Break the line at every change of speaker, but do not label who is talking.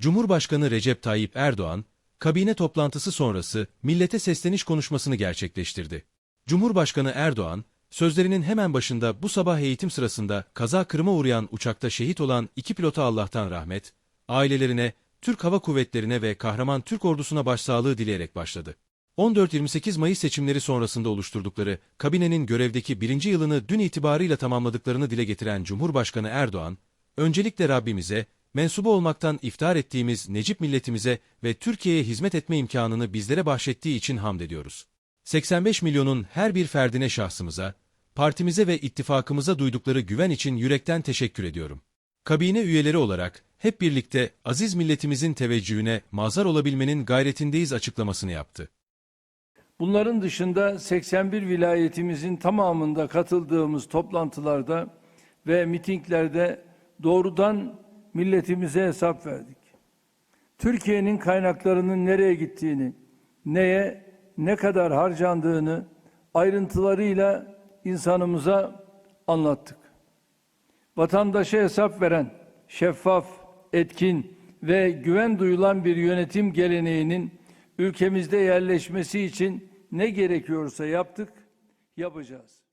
Cumhurbaşkanı Recep Tayyip Erdoğan, kabine toplantısı sonrası millete sesleniş konuşmasını gerçekleştirdi. Cumhurbaşkanı Erdoğan, sözlerinin hemen başında bu sabah eğitim sırasında kaza kırıma uğrayan uçakta şehit olan iki pilota Allah'tan rahmet, ailelerine, Türk Hava Kuvvetleri'ne ve kahraman Türk ordusuna başsağlığı dileyerek başladı. 14-28 Mayıs seçimleri sonrasında oluşturdukları kabinenin görevdeki birinci yılını dün itibarıyla tamamladıklarını dile getiren Cumhurbaşkanı Erdoğan, öncelikle Rabbimize, mensubu olmaktan iftihar ettiğimiz Necip milletimize ve Türkiye'ye hizmet etme imkanını bizlere bahşettiği için hamd ediyoruz. 85 milyonun her bir ferdine şahsımıza, partimize ve ittifakımıza duydukları güven için yürekten teşekkür ediyorum. Kabine üyeleri olarak hep birlikte aziz milletimizin teveccühüne mazhar olabilmenin gayretindeyiz açıklamasını yaptı.
Bunların dışında 81 vilayetimizin tamamında katıldığımız toplantılarda ve mitinglerde doğrudan milletimize hesap verdik. Türkiye'nin kaynaklarının nereye gittiğini, neye, ne kadar harcandığını ayrıntılarıyla insanımıza anlattık. Vatandaşa hesap veren, şeffaf, etkin ve güven duyulan bir yönetim geleneğinin ülkemizde yerleşmesi için ne gerekiyorsa yaptık, yapacağız.